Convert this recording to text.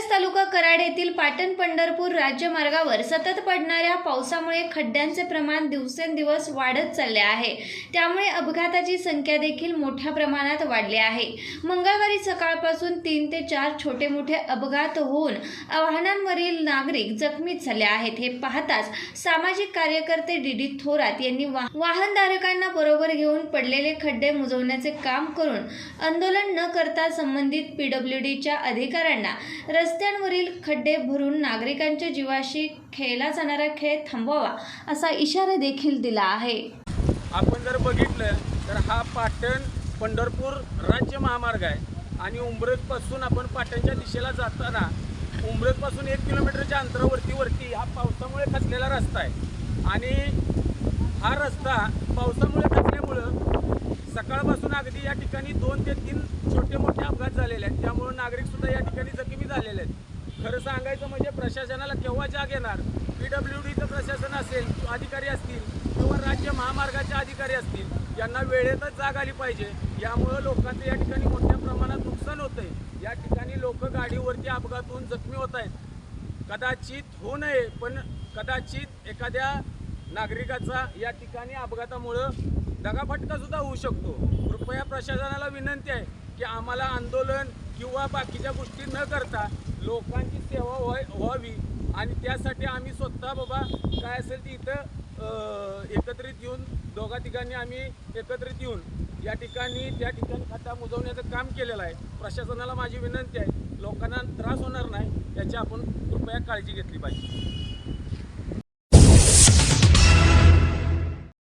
तालुका कराड येथील पाटण पंढरपूर राज्यमार्गावर सतत पडणाऱ्या पावसामुळे खड्ड्यांचे प्रमाण दिवसेंदिवस वाढत चालले आहे. त्यामुळे अपघाताची संख्या देखील मोठ्या प्रमाणात वाढली आहे. मंगळवारी सकाळपासून तीन ते चार छोटे मोठे अपघात होऊन वाहनांवरील नागरिक जखमी झाले आहेत. हे पाहताच सामाजिक कार्यकर्ते डी डी थोरात यांनी वा- वाहनधारकांना बरोबर घेऊन पडलेले खड्डे मुजवण्याचे काम करून आंदोलन न करता संबंधित पीडब्ल्यूडीच्या अधिकाऱ्यांना रस्त्यांवरील खड्डे भरून नागरिकांच्या जीवाशी खेळला जाणारा खेळ थांबवावा असा इशारा देखील दिला आहे. आपण जर बघितलं तर हा पाटण पंढरपूर राज्य महामार्ग आहे. आणि उमरतपासून आपण पाटणच्या दिशेला जाताना उमरतपासून एक किलोमीटरच्या अंतरावरती वरती हा पावसामुळे खचलेला रस्ता आहे. आणि हा रस्ता पावसामुळे खचल्यामुळं अगदी या ठिकाणी दोन ते तीन छोटे मोठे अपघात झालेले आहेत. त्यामुळं नागरिकसुद्धा या ठिकाणी जखमी झालेले आहेत. खरं सांगायचं म्हणजे प्रशासनाला केव्हा जाग येणार? पी डब्ल्यू डीचं प्रशासन असेल अधिकारी असतील किंवा राज्य महामार्गाचे अधिकारी असतील यांना वेळेतच जाग आली पाहिजे. यामुळं लोकांचं या ठिकाणी मोठ्या प्रमाणात नुकसान होतंय. या ठिकाणी लोक गाडीवरती अपघात होऊन जखमी होत आहेत. कदाचित होऊ नये पण कदाचित एखाद्या नागरिकाचा या ठिकाणी अपघातामुळं दगाफटका सुद्धा होऊ शकतो. कृपया प्रशासनाला विनंती आहे की आम्हाला आंदोलन किंवा बाकीच्या गोष्टी न करता लोकांची सेवा व्हावी. आणि त्यासाठी आम्ही स्वतः बाबा काय असेल ती इथं एकत्रित येऊन दोघा ठिकाणी आम्ही एकत्रित येऊन या ठिकाणी त्या ठिकाणी खड्डा मुजवण्याचं काम केलेलं आहे. प्रशासनाला माझी विनंती आहे. लोकांना त्रास होणार नाही. याची आपण कृपया काळजी घेतली पाहिजे.